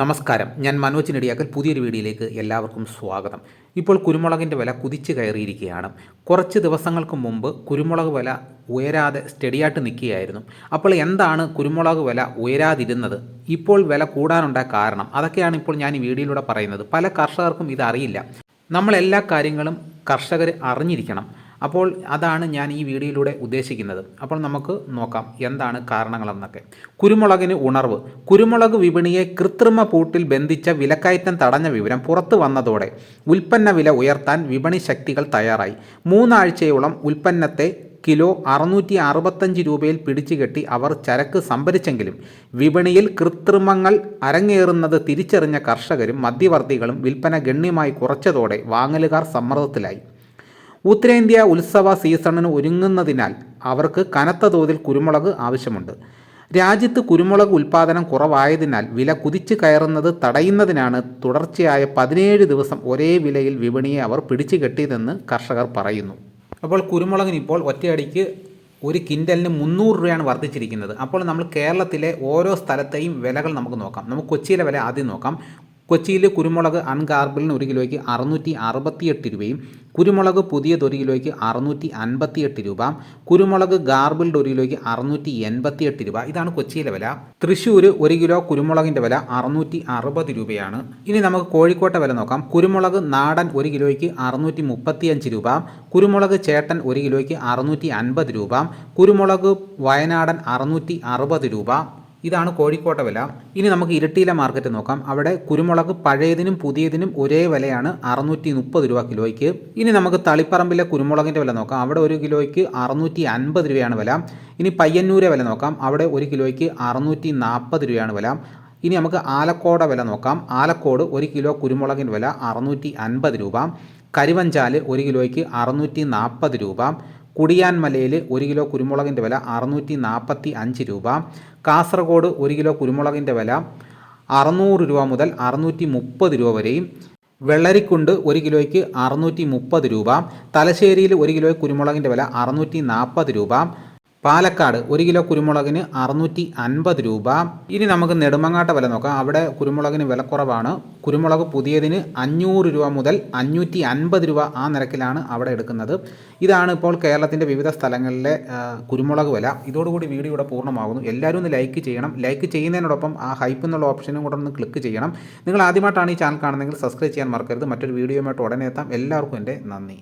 നമസ്കാരം. ഞാൻ മനോജ് നെടിയാക്കൽ. പുതിയൊരു വീഡിയോയിലേക്ക് എല്ലാവർക്കും സ്വാഗതം. ഇപ്പോൾ കുരുമുളകിന്റെ വില കുതിച്ചു കയറിയിരിക്കുകയാണ്. കുറച്ച് ദിവസങ്ങൾക്ക് മുമ്പ് കുരുമുളക് വില ഉയരാതെ സ്റ്റഡിയായിട്ട് നിൽക്കുകയായിരുന്നു. അപ്പോൾ എന്താണ് കുരുമുളക് വില ഉയരാതിരുന്നത്? ഇപ്പോൾ വില കൂടാനുണ്ടായ കാരണം? അതൊക്കെയാണ് ഇപ്പോൾ ഞാൻ ഈ വീഡിയോയിലൂടെ പറയുന്നത്. പല കർഷകർക്കും ഇതറിയില്ല. എല്ലാ കാര്യങ്ങളും കർഷകർ അറിഞ്ഞിരിക്കണം. അപ്പോൾ അതാണ് ഞാൻ ഈ വീഡിയോയിലൂടെ ഉദ്ദേശിക്കുന്നത്. അപ്പോൾ നമുക്ക് നോക്കാം എന്താണ് കാരണങ്ങളെന്നൊക്കെ. കുരുമുളകിന് ഉണർവ്. കുരുമുളക് വിപണിയെ കൃത്രിമ പൂട്ടിൽ ബന്ധിച്ച വിലക്കയറ്റം തടഞ്ഞ വിവരം പുറത്തു വന്നതോടെ ഉൽപ്പന്ന വില ഉയർത്താൻ വിപണി ശക്തികൾ തയ്യാറായി. മൂന്നാഴ്ചയോളം ഉൽപ്പന്നത്തെ കിലോ അറുന്നൂറ്റി അറുപത്തഞ്ച് രൂപയിൽ പിടിച്ചുകെട്ടി അവർ ചരക്ക് സംഭരിച്ചെങ്കിലും വിപണിയിൽ കൃത്രിമങ്ങൾ അരങ്ങേറുന്നത് തിരിച്ചറിഞ്ഞ കർഷകരും മധ്യവർത്തികളും വിൽപ്പന ഗണ്യമായി കുറച്ചതോടെ വാങ്ങലുകാർ സമ്മർദ്ദത്തിലായി. ഉത്തരേന്ത്യ ഉത്സവ സീസണിന് ഒരുങ്ങുന്നതിനാൽ അവർക്ക് കനത്ത തോതിൽ കുരുമുളക് ആവശ്യമുണ്ട്. രാജ്യത്ത് കുരുമുളക് ഉൽപ്പാദനം കുറവായതിനാൽ വില കുതിച്ചു കയറുന്നത് തടയുന്നതിനാണ് തുടർച്ചയായ പതിനേഴ് ദിവസം ഒരേ വിലയിൽ വിപണിയെ അവർ പിടിച്ചു കെട്ടിയതെന്ന് കർഷകർ പറയുന്നു. അപ്പോൾ കുരുമുളകിന് ഇപ്പോൾ ഒറ്റയടിക്ക് ഒരു കിൻഡലിന് മുന്നൂറ് രൂപയാണ് വർദ്ധിച്ചിരിക്കുന്നത്. അപ്പോൾ നമ്മൾ കേരളത്തിലെ ഓരോ സ്ഥലത്തെയും വിലകൾ നമുക്ക് നോക്കാം. നമുക്ക് കൊച്ചിയിലെ വില ആദ്യം നോക്കാം. കൊച്ചിയിൽ കുരുമുളക് അൺഗാർബിളിന് ഒരു കിലോയ്ക്ക് അറുന്നൂറ്റി അറുപത്തിയെട്ട് രൂപയും കുരുമുളക് പുതിയത് ഒരു കിലോയ്ക്ക് അറുന്നൂറ്റി അൻപത്തിയെട്ട് രൂപ കുരുമുളക് ഗാർബിൾഡ് ഒരു കിലോയ്ക്ക് അറുന്നൂറ്റി എൺപത്തിയെട്ട് രൂപ. ഇതാണ് കൊച്ചിയിലെ വില. തൃശ്ശൂർ ഒരു കിലോ കുരുമുളകിന്റെ വില അറുന്നൂറ്റി അറുപത് രൂപയാണ്. ഇനി നമുക്ക് കോഴിക്കോട്ടെ വില നോക്കാം. കുരുമുളക് നാടൻ ഒരു കിലോയ്ക്ക് അറുന്നൂറ്റി മുപ്പത്തിയഞ്ച് രൂപ കുരുമുളക് ചേട്ടൻ ഒരു കിലോയ്ക്ക് അറുന്നൂറ്റി അൻപത് രൂപ കുരുമുളക് വയനാടൻ അറുന്നൂറ്റി അറുപത് രൂപ ഇതാണ് കോഴിക്കോട്ടെ വില. ഇനി നമുക്ക് ഇരട്ടിയിലെ മാർക്കറ്റ് നോക്കാം. അവിടെ കുരുമുളക് പഴയതിനും പുതിയതിനും ഒരേ വിലയാണ് അറുന്നൂറ്റി മുപ്പത് രൂപ കിലോയ്ക്ക്. ഇനി നമുക്ക് തളിപ്പറമ്പിലെ കുരുമുളകിന്റെ വില നോക്കാം. അവിടെ ഒരു കിലോയ്ക്ക് അറുന്നൂറ്റി അൻപത് രൂപയാണ് വില. ഇനി പയ്യന്നൂരെ വില നോക്കാം. അവിടെ ഒരു കിലോയ്ക്ക് അറുന്നൂറ്റി നാൽപ്പത് രൂപയാണ് വില. ഇനി നമുക്ക് ആലക്കോട് വില നോക്കാം. ആലക്കോട് ഒരു കിലോ കുരുമുളകിന്റെ വില അറുന്നൂറ്റി അൻപത് രൂപ. കരിവഞ്ചാൽ ഒരു കിലോയ്ക്ക് അറുന്നൂറ്റി നാൽപ്പത് രൂപ. കുടിയാൻമലയിൽ ഒരു കിലോ കുരുമുളകിന്റെ വില അറുന്നൂറ്റി നാൽപ്പത്തി അഞ്ച് രൂപ. കാസർഗോഡ് ഒരു കിലോ കുരുമുളകിന്റെ വില അറുന്നൂറ് രൂപ മുതൽ അറുന്നൂറ്റി മുപ്പത് രൂപ വരെയും. വെള്ളരിക്കുണ്ട് ഒരു കിലോയ്ക്ക് അറുന്നൂറ്റി മുപ്പത് രൂപ. തലശ്ശേരിയിൽ ഒരു കിലോ കുരുമുളകിന്റെ വില അറുന്നൂറ്റി നാൽപ്പത് രൂപ. പാലക്കാട് ഒരു കിലോ കുരുമുളകിന് അറുന്നൂറ്റി അൻപത് രൂപ. ഇനി നമുക്ക് നെടുമങ്ങാട്ട വില നോക്കാം. അവിടെ കുരുമുളകിന് വില കുറവാണ്. കുരുമുളക് പുതിയതിന് അഞ്ഞൂറ് രൂപ മുതൽ അഞ്ഞൂറ്റി അൻപത് രൂപ ആ നിരക്കിലാണ് അവിടെ എടുക്കുന്നത്. ഇതാണ് ഇപ്പോൾ കേരളത്തിന്റെ വിവിധ സ്ഥലങ്ങളിലെ കുരുമുളക് വില. ഇതോടുകൂടി വീഡിയോ ഇവിടെ പൂർണമാകുന്നു. എല്ലാവരും ഒന്ന് ലൈക്ക് ചെയ്യണം. ലൈക്ക് ചെയ്യുന്നതിനോടൊപ്പം ആ ഹൈപ്പ് എന്നുള്ള ഓപ്ഷനും കൂടെ ഒന്ന് ക്ലിക്ക് ചെയ്യണം. നിങ്ങൾ ആദ്യമായിട്ടാണ് ഈ ചാനൽ കാണുന്നതെങ്കിൽ സബ്സ്ക്രൈബ് ചെയ്യാൻ മറക്കരുത്. മറ്റൊരു വീഡിയോയുമായിട്ട് ഉടനെ എത്താം. എല്ലാവർക്കും എന്റെ നന്ദി.